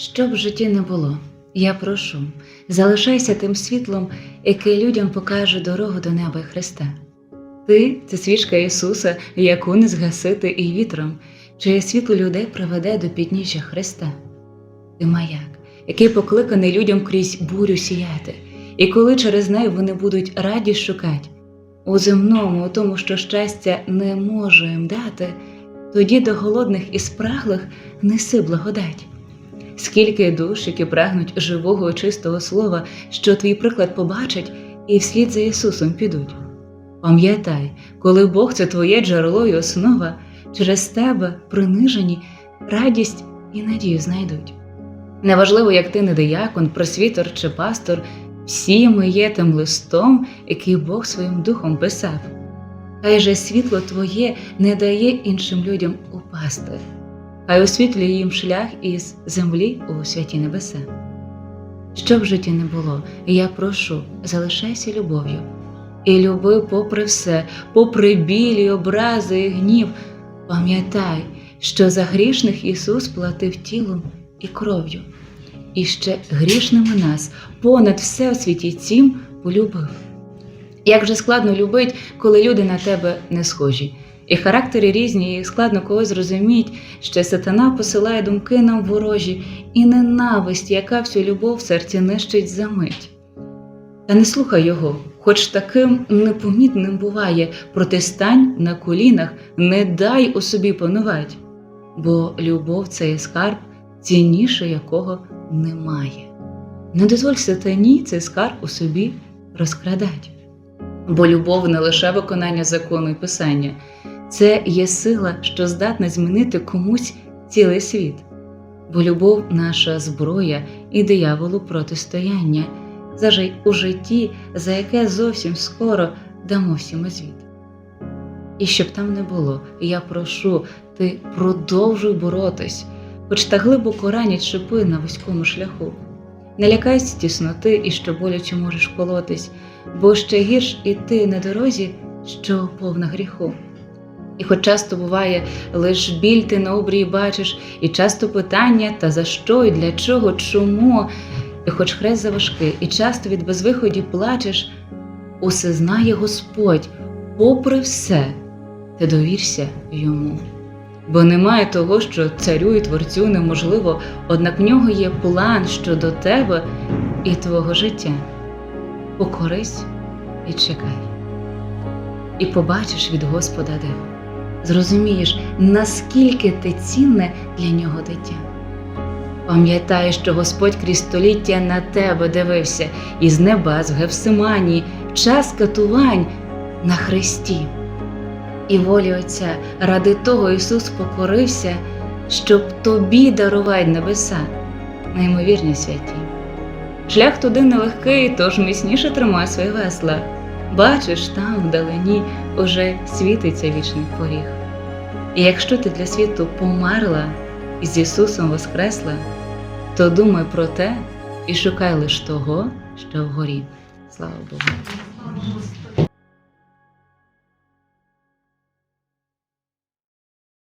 Що б в житті не було, я прошу, залишайся тим світлом, яке людям покаже дорогу до неба і Христа. Ти це свічка Ісуса, яку не згасити і вітром, чиє світло людей приведе до підніжжя Христа. Ти маяк, який покликаний людям крізь бурю сіяти, і коли через неї вони будуть раді шукати. У земному, у тому, що щастя не може їм дати, тоді до голодних і спраглих неси благодать. Скільки душ, які прагнуть живого чистого слова, що твій приклад побачать і вслід за Ісусом підуть. Пам'ятай, коли Бог це твоє джерело і основа, через тебе принижені радість і надію знайдуть. Неважливо, як ти не диякон, просвітор чи пастор, всі ми є тим листом, який Бог своїм духом писав. Хай же світло твоє не дає іншим людям упасти, хай освітлює їм шлях із землі у святі небеса. Що в житті не було, я прошу, залишайся любов'ю. І люби попри все, попри білі, образи і гнів, пам'ятай, що за грішних Ісус платив тілом і кров'ю, і ще грішними нас понад все у світі цім полюбив. Як же складно любить, коли люди на тебе не схожі, і характери різні, і складно когось зрозуміть, що сатана посилає думки нам ворожі, і ненависть, яка всю любов в серці нищить за мить. Та не слухай його, хоч таким непомітним буває, проти стань на колінах, не дай у собі панувати, бо любов це є скарб, цінніше якого немає. Не дозволь сатані цей скарб у собі розкрадать. Бо любов не лише виконання закону і писання, це є сила, що здатна змінити комусь цілий світ. Бо любов наша зброя і дияволу протистояння, зажий у житті, за яке зовсім скоро дамо всім звіт. І щоб там не було, я прошу, ти продовжуй боротись, хоч та глибоко ранять шипи на вузькому шляху. Не лякайся тісноти і що боляче можеш колотись, бо ще гірш іти на дорозі, що повна гріху. І хоч часто буває, лиш біль ти на обрії бачиш, і часто питання, та за що, і для чого, чому, і хоч хрест заважкий, і часто від безвиході плачеш, усе знає Господь, попри все, ти довірся йому. Бо немає того, що царю і творцю неможливо, однак в нього є план щодо тебе і твого життя. Покорись і чекай. І побачиш від Господа диво. Зрозумієш, наскільки ти цінне для нього дитя. Пам'ятай, що Господь крізь століття на тебе дивився із небес в Гевсиманії, в час катувань на хресті. І волі Отця ради того Ісус покорився, щоб тобі дарувати небеса, неймовірні святі. Шлях туди нелегкий, тож міцніше тримай свої весла. Бачиш, там вдалині уже світиться вічний поріг. І якщо ти для світу померла і з Ісусом воскресла, то думай про те і шукай лиш того, що вгорі. Слава Богу.